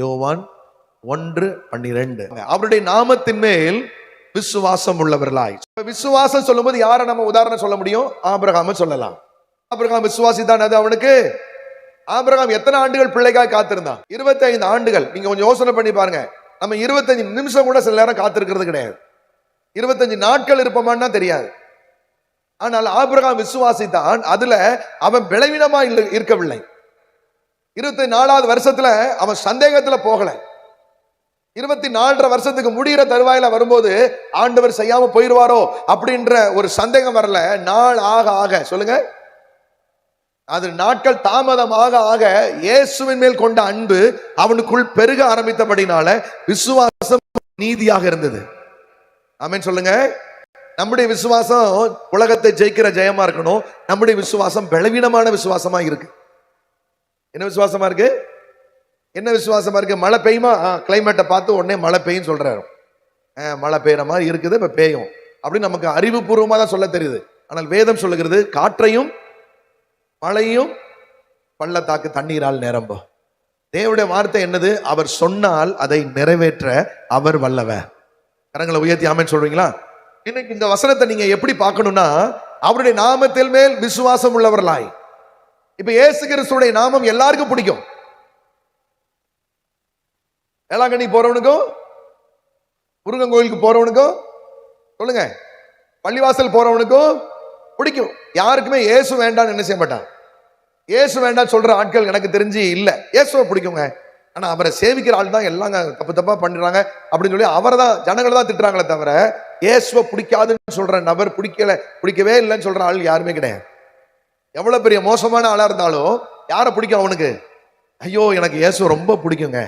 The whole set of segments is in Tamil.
யோவான் ஒன்று பன்னிரெண்டு. அவருடைய நாமத்தின் மேல் விசுவாசம் உள்ளவர்களாய். இப்ப விசுவாசம் சொல்லும்போது யாரை நம்ம உதாரணம் சொல்ல முடியும்? ஆபிரகாம சொல்லலாம். ஆபிரகாம் விசுவாசி தான் அது அவனுக்கு. ஆபிரகாம் எத்தனை ஆண்டுகள் பிள்ளைக்காக காத்திருந்தான்? 25 ஆண்டுகள். நீங்க கொஞ்சம் யோசனை பண்ணி பாருங்க. நம்ம 25 நிமிஷம் கூட சில நேரம் காத்திருக்கிறது கிடையாது. 25 நாட்கள் இருப்போமான்னா தெரியாது. ஆனால் ஆபிரகாம் விசுவாசித்தான். அதுல அவன் விளைவினமா இருக்கவில்லை. இருபத்தி நாலாவது வருஷத்துல அவன் சந்தேகத்துல போகல. இருபத்தி நாலரை வருஷத்துக்கு முடிகிற தருவாயில வரும்போது ஆண்டவர் செய்யாம போயிடுவாரோ அப்படின்ற ஒரு சந்தேகம் வரல. நாள் ஆக ஆக சொல்லுங்க. அது நாட்கள் தாமதமாக ஆக இயேசுவின் மேல் கொண்ட அன்பு அவனுக்குள் பெருக ஆரம்பித்தபடினால விசுவாசம் நீதியாக இருந்தது. ஆமேன் சொல்லுங்க. நம்முடைய விசுவாசம் உலகத்தை ஜெயிக்கிற ஜெயமா இருக்கணும். நம்முடைய விசுவாசம் பலவீனமான விசுவாசமா இருக்கு. என்ன விசுவாசமா இருக்கு? என்ன விசுவாசமா இருக்கு? மழை பெய்யுமா? கிளைமேட்டை பார்த்து உடனே மழை பெய்யும் சொல்றாரு. மழை பெய்யுற மாதிரி இருக்குது இப்ப பெய்யும். அப்படின்னு நமக்கு அறிவுபூர்வமாக தான் சொல்ல தெரியுது. ஆனால் வேதம் சொல்லுகிறது காற்றையும் மழையும் பள்ளத்தாக்கு தண்ணீரால் நிரம்பும் தேவனுடைய வார்த்தை என்னது? அவர் சொன்னால் அதை நிறைவேற்ற அவர் வல்லவ. கரங்களை உயர்த்தி ஆமென் சொல்றீங்களா? இன்னைக்கு இந்த வசனத்தை நீங்க எப்படி பார்க்கணும்னா அவருடைய நாமத்தில் மேல் விசுவாசம் உள்ளவர்களாய். இப்ப இயேசு கிறிஸ்துடைய நாமம் எல்லாருக்கும் பிடிக்கும். வேளாங்கண்ணி போறவனுக்கும் முருகன் கோயிலுக்கு போறவனுக்கும் சொல்லுங்க. பள்ளிவாசல் போறவனுக்கும் பிடிக்கும். யாருக்குமே இயேசு வேண்டாம்னு என்ன செய்ய மாட்டான். இயேசு வேண்டாம் சொல்ற ஆட்கள் எனக்கு தெரிஞ்சு இல்ல. இயேசுவை பிடிக்குங்க. ஆனா அவரை சேவிக்கிற ஆள் தான் எல்லாம் தப்பு தப்பா பண்றாங்க அப்படின்னு சொல்லி அவரை தான் ஜனங்களை தான் திட்டுறாங்களே தவிர இயேசுவை பிடிக்காதுன்னு சொல்ற நபர் பிடிக்கல பிடிக்கவே இல்லைன்னு சொல்ற ஆள் யாருமே கிடையாது. எவ்வளோ பெரிய மோசமான ஆளாக இருந்தாலும் யாரை பிடிக்கும் அவனுக்கு? ஐயோ எனக்கு இயேசு ரொம்ப பிடிக்குங்க.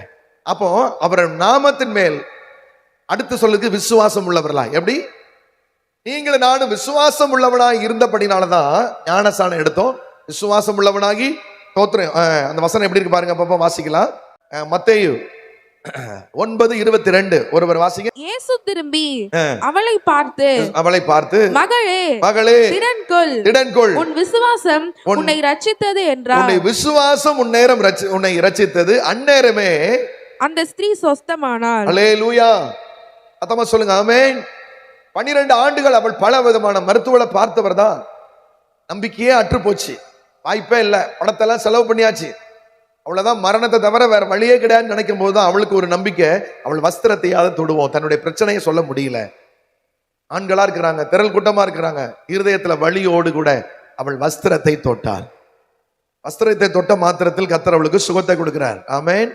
அப்போ அவர் நாமத்தின் மேல் அடுத்து சொல்லுக்கு விசுவாசம் உள்ளவர்களா? எப்படி? நீங்கள் நானும் விசுவாசம் உள்ளவனாகி இருந்தபடினால தான் ஞானஸ்தானம் எடுத்தோம். விசுவாசம் உள்ளவனாகி தோத்திரம் அந்த வசனம் எப்படி இருக்கு பாருங்க அப்பப்போ வாசிக்கலாம். மத்தேயு ஒன்பது இருபத்தி ரெண்டு. ஒருவர் வாசிங்க. இயேசு திரும்பி. அவளை பார்த்து அவளை பார்த்து மகளே மகளே திறன் கொள் திடன்கொள். உன் விசுவாசம் உன்- உன்னை ரட்சித்தது என்றார். உன்னை விசுவாசம் உன்னேரம் உன்னை இரட்சித்தது அந்நேரமே. அந்த ஸ்திரீ சொஸ்தமானாள். லூயா அத்தமா சொல்லுங்க ஆமென். பன்னிரண்டு ஆண்டுகள் அவள் பல விதமான மருத்துவரை பார்த்தவர் தான் நம்பிக்கையே அற்று போச்சு வாய்ப்பே இல்லை. பணத்தெல்லாம் செலவு பண்ணியாச்சு. அவ்வளவுதான் மரணத்தை தவிர வேற வழியே கிடையாதுன்னு நினைக்கும் போது தான் அவளுக்கு ஒரு நம்பிக்கை. அவள் வஸ்திரத்தையாவது தொடுவோம். தன்னுடைய பிரச்சனையை சொல்ல முடியல. ஆண்களா இருக்கிறாங்க திரள் கூட்டமா இருக்கிறாங்க. இருதயத்துல வழியோடு கூட அவள் வஸ்திரத்தை தொட்டாள். வஸ்திரத்தை தொட்ட மாத்திரத்தில் கத்தர் அவளுக்கு சுகத்தை கொடுக்கிறார். ஆமேன்.